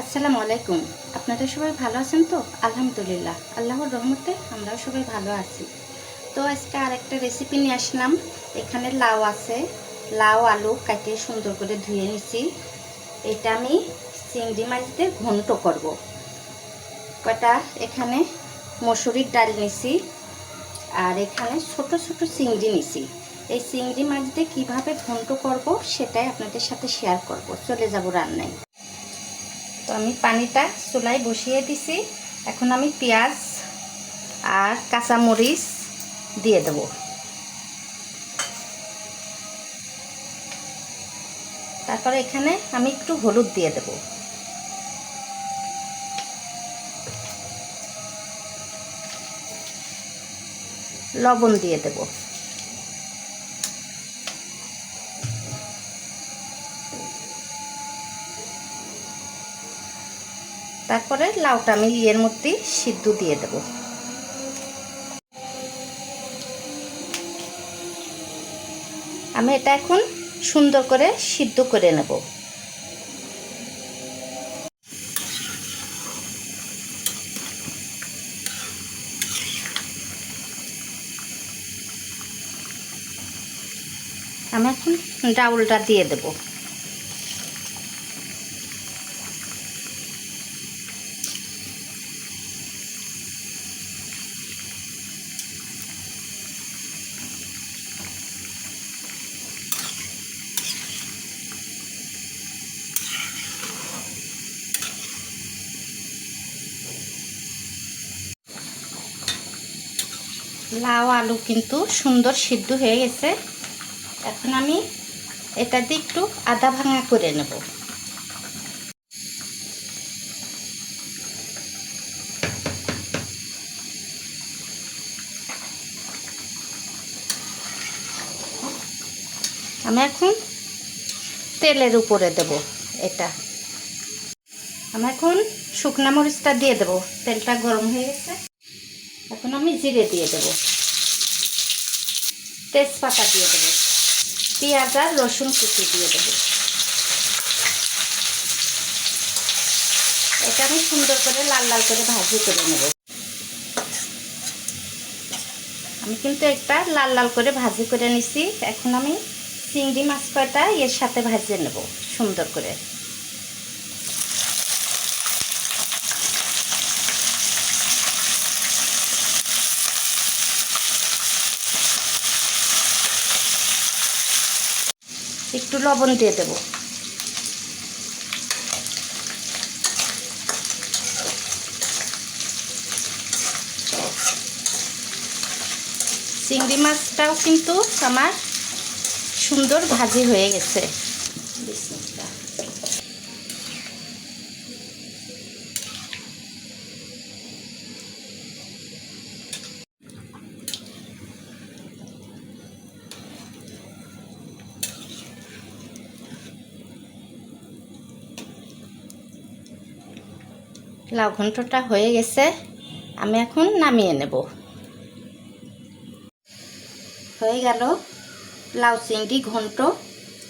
আসসালামু আলাইকুম। আপনারা সবাই ভালো আছেন তো? আলহামদুলিল্লাহ। আল্লাহর রহমতে আমরাও সবাই ভালো আছি। তো আজকে আরেকটা রেসিপি নিয়ে আসলাম। এখানে লাউ আছে। লাউ, আলু কাটিয়ে সুন্দর করে ধুয়ে নিছি। এটা আমি চিংড়ি মাছ দিয়ে ঘন্ট করব। কটা? এখানে মসুরির ডাল নিছি। আর এখানে ছোট ছোট চিংড়ি নিছি। এই চিংড়ি মাছ দিয়ে কীভাবে ঘন্ট করব সেটাই আপনাদের সাথে শেয়ার করব। চলে যাব রান্নায়। আমি পানিটা চুলায় বসিয়ে দিছি। এখন আমি পেঁয়াজ আর কাঁচামরিচ দিয়ে দেব। তারপরে এখানে আমি একটু হলুদ দিয়ে দেব। লবণ দিয়ে দেব। তারপরে লাউটা আমি ইয়ের মধ্যে সিদ্ধ দিয়ে দেব। আমি এটা এখন সুন্দর করে সিদ্ধ করে নেব। আমি এখন ডাউলটা দিয়ে দেবো। লাউ আলু কিন্তু সুন্দর সিদ্ধ হয়ে গেছে। এখন আমি এটা দিয়ে একটু আদা ভাঙা করে নেব। আমি এখন তেলের উপরে দেব এটা। আমি এখন শুকনা মরিচটা দিয়ে দেব। তেলটা গরম হয়ে গেছে। এখন আমি জিরে দিয়ে দেব। তেজপাতা দিয়ে দেব। পেঁয়াজ আর রসুন কুচি দিয়ে দেব। এটা আমি সুন্দর করে লাল লাল করে ভাজি করে নেব। আমি কিন্তু একটা লাল লাল করে ভাজি করে নিছি। এখন আমি চিংড়ি মাছ কয়টা এর সাথে ভাজিয়ে নেব, সুন্দর করে। একটু লবণ দিয়ে দেব। চিংড়ি মাছটাও কিন্তু আমার সুন্দর ভাজি হয়ে গেছে। লাউ ঘন্টটা হয়ে গেছে, আমি এখন নামিয়ে নেব। হয়ে গেল লাউ চিংড়ি ঘন্ট।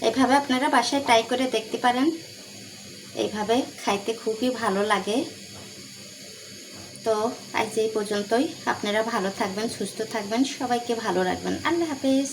এভাবে আপনারা বাসায় ট্রাই করে দেখতে পারেন। এইভাবে খাইতে খুবই ভালো লাগে। তো আজ এই পর্যন্তই। আপনারা ভালো থাকবেন, সুস্থ থাকবেন। সবাইকে ভালো রাখবেন। আল্লাহ হাফেজ।